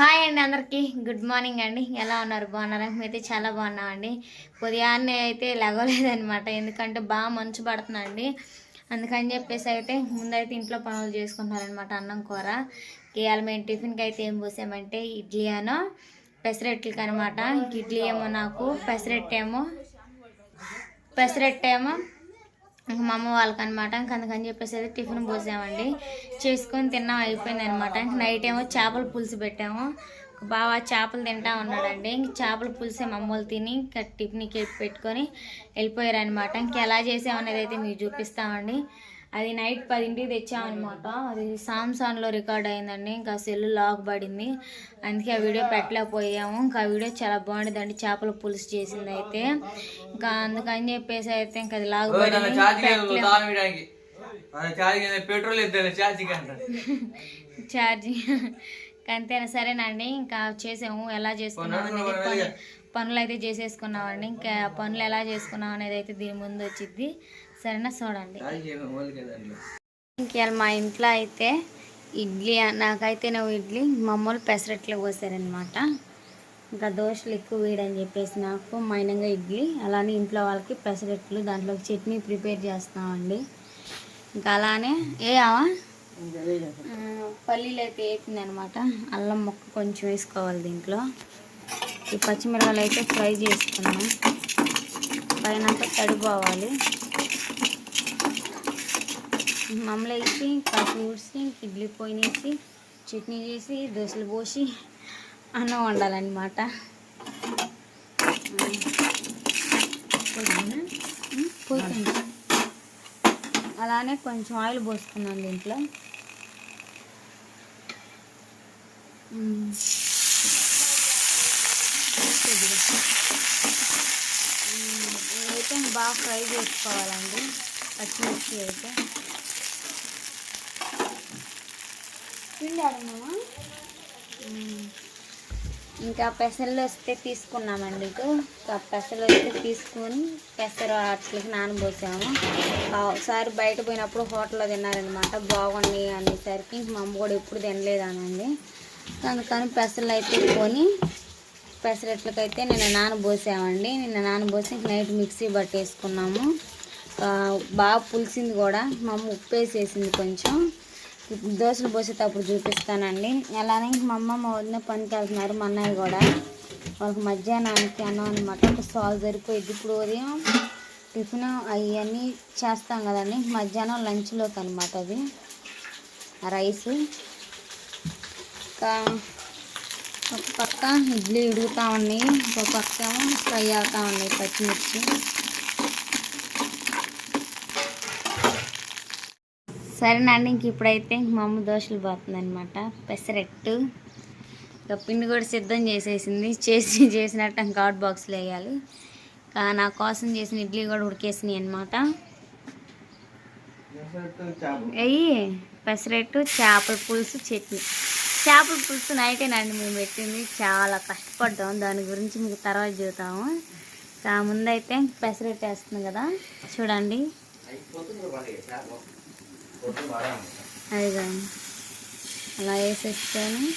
Hi అండి అందరికీ. Good morning అండి. ఎలా ఉన్నారు? బాగున్నారా? మేమైతే చాలా బాగున్నామండి. ఉదయాన్నే అయితే లెగలేదనమాట ఎందుకంటే బాగా మంచు పడుతుందండి అందుకని చెప్పేసి అయితే ముందైతే ఇంట్లో పనులు చేసుకుంటున్నారనమాట అన్నం కూర. ఇవాళ మేము టిఫిన్కి అయితే ఏం పోసామంటే ఇడ్లీ అనో పెసరెట్లకి అనమాట ఇడ్లీ ఏమో నాకు పెసరట్టు ఏమో పెసరట్టు ఏమో ఇంకా మా అమ్మ వాళ్ళకి అనమాట ఇంక అందుకని చెప్పేసి అయితే టిఫిన్ పోసామండి. చేసుకొని తిన్నాం అయిపోయింది అనమాట నైట్ ఏమో చేపల పులుసు పెట్టాము. బాగా చేపలు తింటా ఉన్నాడండి. ఇంక చేపల పులుసే మమ్మల్ని వాళ్ళు తిని ఇంకా టిఫిన్కి పెట్టుకొని వెళ్ళిపోయారు అనమాట ఇంక ఎలా చేసామనేది అయితే మీకు చూపిస్తామండి. అది నైట్ పదింటికి తెచ్చామన్నమాట. అది సామ్సాన్లో రికార్డ్ అయిందండి. ఇంకా సెల్ లాక్ పడింది. అందుకే ఆ వీడియో పెట్టలేకపోయాము. ఇంకా ఆ వీడియో చాలా బాగుండేదండి చేపల పులుసు చేసింది అయితే ఇంకా అందుకని చెప్పేసి అయితే ఇంకా అది లాక్ పడింది. ఛార్జింగ్ పెట్రోల్ అంతేనా సరేనండి. ఇంకా చేసాము. ఎలా చేసుకున్నాం పనులు అయితే చేసేసుకున్నామండి. ఇంకా పనులు ఎలా చేసుకున్నాం అనేది అయితే దీని ముందు వచ్చింది సరేనా చూడండి ఇంకేళ మా ఇంట్లో అయితే ఇడ్లీ నాకైతే నువ్వు ఇడ్లీ మమ్మల్ని పెసరట్లు పోసారనమాట ఇంకా దోశలు ఎక్కువ వేయడని చెప్పేసి నాకు మైనంగా ఇడ్లీ అలానే ఇంట్లో వాళ్ళకి పెసరట్లు దాంట్లో చట్నీ ప్రిపేర్ చేస్తామండి. ఇంకా అలానే ఏ ఆవా ఆ, పల్లీలు అయితే వేపింది అనమాట అల్లం ముక్క కొంచెం వేసుకోవాలి దీంట్లో. ఈ పచ్చిమిరపకాయలు అయితే ఫ్రై చేసుకున్నాం. పైన తడిపోవాలి. మమ్మల్ని వేసి కాసి ఊడ్చి ఇడ్లీ పోయినేసి చట్నీ చేసి దోశలు పోసి అన్నం వండాలన్నమాట పోతుంది అలానే కొంచెం ఆయిల్ పోసుకున్నాను దీంట్లో. ఇదైతే బాగా ఫ్రై చేసుకోవాలండి పచ్చిమిర్చి అయితే పిండి ఆడమా ఇంకా పెసలు వస్తే తీసుకున్నామండి ఇటు. ఇంకా వస్తే తీసుకొని పెసర అట్లకి నానబోసాము. ఒకసారి బయట పోయినప్పుడు హోటల్లో తిన్నారనమాట బాగుంది అనేసరికి ఇంక మా అమ్మ కూడా ఎప్పుడు తినలేదానండి అందుకని పెసలు అయితే కొని పెసరట్లకైతే నిన్న నానబోసామండి. నిన్న నానబోసి ఇంక నైట్ మిక్సీ పట్టేసుకున్నాము. బాగా పులిసింది కూడా. మా అమ్మ ఉప్పు వేసేసింది కొంచెం. దోశలు పోసేటప్పుడు చూపిస్తానండి. అలానే మా అమ్మ మా వదిన పనికి వెళ్తున్నారు మా అన్నయ్య కూడా. వాళ్ళకి మధ్యాహ్నానికి అన్నం అనమాట ఒక సాల్ సరిపోయింది. ఇప్పుడు ఉదయం టిఫిన్ అవన్నీ చేస్తాం కదండి. మధ్యాహ్నం లంచ్లోకి అనమాట అది. రైస్. ఇంకా ఒక పక్క ఇడ్లీ ఉడుకుతా ఉన్నాయి ఒక పక్క ఫ్రై అవుతా ఉన్నాయి పచ్చిమిర్చి. సరేనండి ఇంక ఇప్పుడైతే మా అమ్మ దోశలు పోతుంది అనమాట పెసరెట్టు ఇంకా పిండి కూడా సిద్ధం చేసేసింది. చేసి చేసినట్టు ఇంకా హాట్ బాక్స్లో వేయాలి. ఇంకా నా కోసం చేసిన ఇడ్లీ కూడా ఉడికేసినాయి అనమాట అయ్యి పెసరెట్టు చేపల పులుసు చట్నీ. చేపల పులుసు నైటేనండి మేము పెట్టింది. చాలా కష్టపడ్డాం. దాని గురించి మీకు తర్వాత చూద్దాము ఇంకా ముందైతే పెసరెట్టు వేస్తుంది కదా. చూడండి. అదిగా. అలా వేసేసుకొని.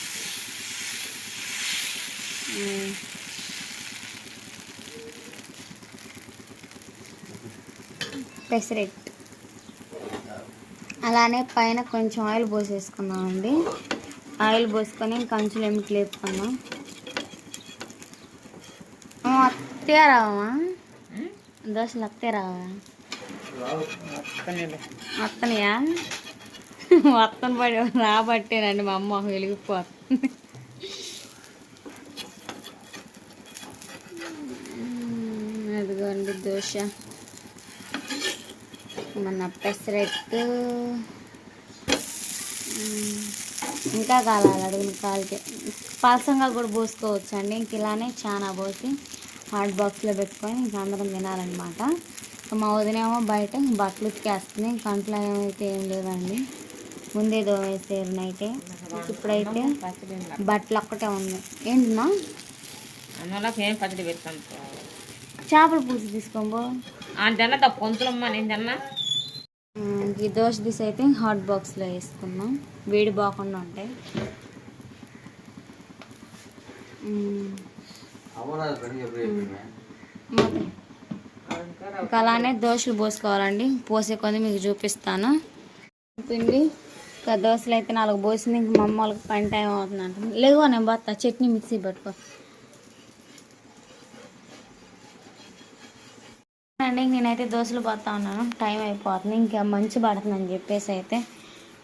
ఉమ్, పెసరెట్. అలానే పైన కొంచెం ఆయిల్ పోసేసుకున్నామండి ఆయిల్ పోసుకొని కంచులు ఏమిటి లేపుకున్నాం అత్తే రావా? దోశలు అత్తే రావా? వస్తున్నాయా అత్తను పడి రాబట్టేనండి మా అమ్మ వెలిగిపోతుంది. అదిగోండి దోశ. మన పెసరెట్టు. ఇంకా కాలాలి అడుగున కాలితే పలసంగా కూడా పోసుకోవచ్చు అండి ఇంక ఇలానే చాలా పోసి హాట్ బాక్స్లో పెట్టుకొని ఇంక అందరం తినాలన్నమాట. మా వదినేమో బయట బట్టలు ఉతికేస్తుంది. కంట్లో ఏమైతే ఏం లేదండి ముందే దోవేసారు నైటే. ఇప్పుడైతే బట్టలు ఒక్కటే ఉంది ఏంటినా అన్నలకు ఏం పచ్చడి పెడతాను చేపల పులుసు తీసుకోబో ఆ తిన్న పొంతులమ్మ నేను తిన్నా. ఈ దోశ దిశ అయితే హాట్ బాక్స్లో వేసుకున్నాం వేడి బాగుండా ఉంటాయి. అమరావతి పని ఎప్పుడు అయిపోయింది మూత. ఇంకా అలానే దోశలు పోసుకోవాలండి. పోసే కొద్ది మీకు చూపిస్తాను. పిండి ఇంకా దోశలు అయితే నాలుగు పోసింది. ఇంక మా అమ్మ వాళ్ళకి పని టైం అవుతుంది అంట లేవో నేను బత్తా చట్నీ మిక్సీ పట్టుకో. అండి నేనైతే దోశలు పోతా ఉన్నాను. టైం అయిపోతుంది. ఇంకా మంచి పడుతుందని చెప్పేసి అయితే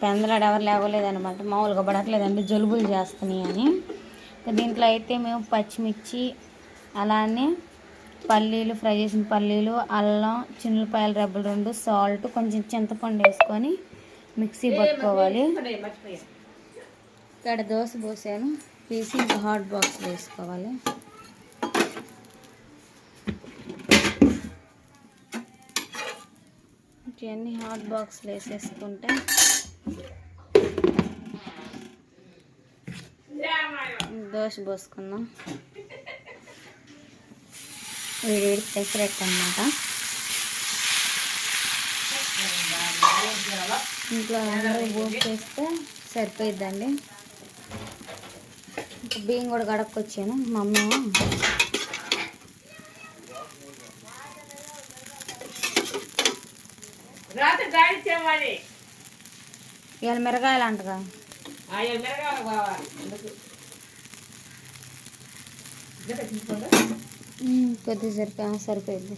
పెందలాడు ఎవరు లేవలేదనమాట మామూలుగా పడట్లేదండి. జలుబులు చేస్తున్నాయి అని. ఇంకా దీంట్లో అయితే మేము పచ్చిమిర్చి అలానే పల్లీలు ఫ్రై చేసిన పల్లీలు అల్లం చిన్నపాయల రెబ్బలు రెండు సాల్ట్ కొంచెం చింతపండు వేసుకొని మిక్సీ పట్టుకోవాలి. ఇక్కడ దోశ పోసాను తీసి ఇంకా హాట్ బాక్స్ వేసుకోవాలి. ఇవన్నీ హాట్ బాక్స్లో వేసేసుకుంటే దోశ పోసుకుందాం. వేడి పెసరట్టు అనమాట ఇంట్లో అందరూ పోసేస్తే సరిపోయిద్దండి. ఇంకా బియ్యం కూడా గడక్కొచ్చాను మా అమ్మ రాత్రి గాడి ఇచ్చేవాడి ఇవాళ మిరగాయలు అంటగా. మిరగాయలు కావాలి. కొద్దిగా సరిపోయి సరిపోయింది.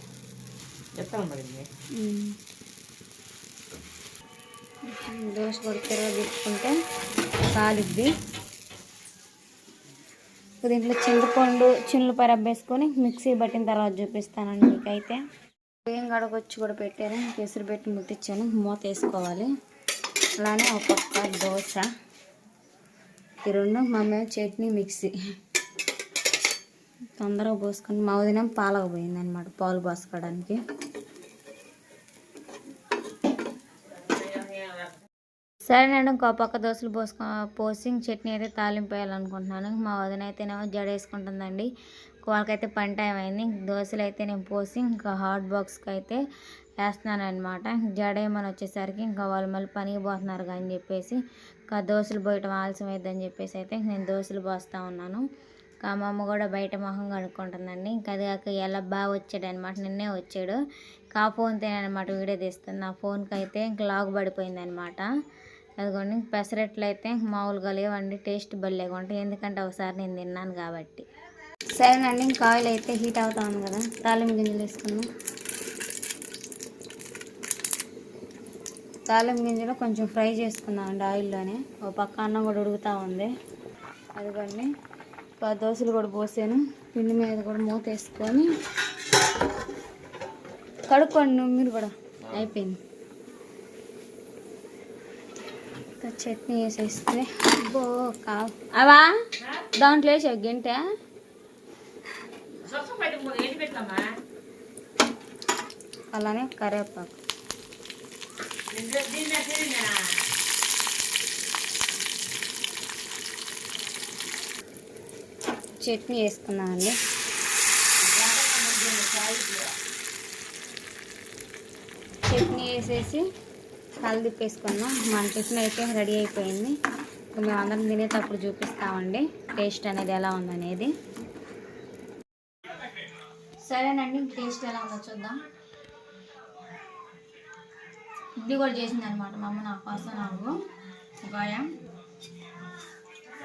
దోశ కూడా తిరగ తిప్పుకుంటే కాలిద్ది. దీంట్లో చింతపండు చిన్నులు పరబ్బేసుకొని మిక్సీ పట్టిన తర్వాత చూపిస్తానండి మీకైతే. బియ్యం గడకొచ్చి కూడా పెట్టాను పెసరు పెట్టి ముట్టించాను మూత వేసుకోవాలి. అలానే ఒక పక్క దోశ. ఈ రెండు మమ్మీ చట్నీ మిక్సీ. తొందరగా పోసుకొని మా వదిన పాలకు పోయింది అనమాట పాలు పోసుకోవడానికి. సరేనండి ఇంకో పక్క దోశలు పోసుకో పోసి చట్నీ అయితే తాలింపు వేయాలనుకుంటున్నాను. మా వదిన అయితేనేమో జడ వేసుకుంటుందండి. వాళ్ళకైతే పని టైం అయింది దోశలు అయితే నేను పోసి ఇంకా హాట్ బాక్స్కి అయితే వేస్తున్నాను అనమాట జడ ఏమని వచ్చేసరికి ఇంకా వాళ్ళు మళ్ళీ పనికి పోతున్నారు అని చెప్పేసి ఇంకా దోశలు పోయటం ఆలస్యం అయిద్దని చెప్పేసి అయితే నేను దోశలు పోస్తూ ఉన్నాను. ఇంకా మా అమ్మ కూడా బయట మొహం కనుక్కుంటుందండి ఇంకా అది కాక ఎలా బాగా వచ్చాడు అనమాట నిన్నే వచ్చాడు. కా ఫోన్తో అనమాట వీడియో తీస్తుంది. నా ఫోన్కి అయితే ఇంక లాగ్ పడిపోయింది అనమాట అదిగోండి పెసరట్లు అయితే మామూలుగా లేవండి టేస్ట్ భలేగా ఉంటాయి. ఎందుకంటే ఒకసారి నేను తిన్నాను కాబట్టి. సరేనండి ఇంకా ఆయిల్ అయితే హీట్ అవుతా ఉంది కదా తాలింపు గింజలు వేసుకున్నాం తాలింపు గింజలు కొంచెం ఫ్రై చేసుకున్నామండి ఆయిల్లోనే. ఒక పక్క అన్నం కూడా ఉడుకుతూ ఉంది. అదిగోండి. ఇంకా దోశలు కూడా పోసాను. పిండి మీద కూడా మూత వేసుకొని కడుక్కోండి నువ్వు మీరు కూడా. అయిపోయింది. ఇంకా చట్నీ వేసేస్తే అబ్బో కా అవా? దాంట్లో వేసావు గంట? అలానే కరివేపాకు. చట్నీ వేసుకున్నామండి చట్నీ వేసేసి కలిపి వేసుకున్నాం మన టిఫిన్ అయితే రెడీ అయిపోయింది. ఇంకా మేము అందరం తినేటప్పుడు చూపిస్తామండి టేస్ట్ అనేది ఎలా ఉందనేది. సరేనండి టేస్ట్ ఎలా ఉందో చూద్దాం. ఇడ్లీ కూడా చేసింది అనమాట మా అమ్మ నా కోసం నాకు గాయం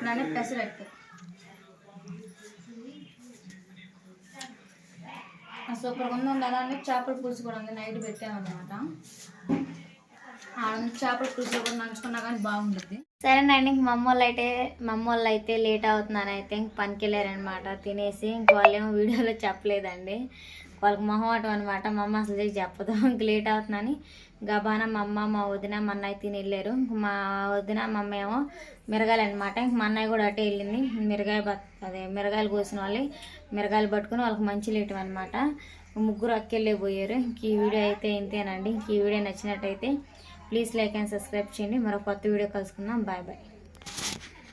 నన్ను పెసరట్టు. సూపర్గా ఉంది అలానే చేపల పులుసు కూడా ఉంది. నైట్ పెట్టామన్నమాట. ఆడ చేపల పులుసు కూడా నంచుకున్నా కానీ బాగుంటుంది సరేనండి ఇంక మా వాళ్ళు అయితే మా అమ్మ వాళ్ళు అయితే లేట్ అవుతుందని అయితే ఇంక పనికెళ్ళారనమాట తినేసి ఇంక వాళ్ళేమో వీడియోలో చెప్పలేదండి. వాళ్ళకి మొహమాటం అనమాట మా అమ్మ అసలు చేసి చెప్పదు ఇంక లేట్ అవుతుందని. గబాన మా అమ్మ మా వదిన మా అన్నయ్య తిని వెళ్ళారు. మా వదిన మా అమ్మ ఏమో మిరగాయలు అనమాట ఇంక మా అన్నయ్య కూడా అటే వెళ్ళింది. మిరగాయ అదే మిరగాయలు కోసిన వాళ్ళు మిరగాయలు పట్టుకుని వాళ్ళకి మంచి లేటం అనమాట ముగ్గురు అక్కెళ్ళే పోయారు. ఇంక ఈ వీడియో అయితే ఇంతేనండి. ఇంక ఈ వీడియో నచ్చినట్టయితే ప్లీజ్ లైక్ అండ్ సబ్స్క్రైబ్ చేయండి. మరో కొత్త వీడియో కలుసుకుందాం. Bye bye.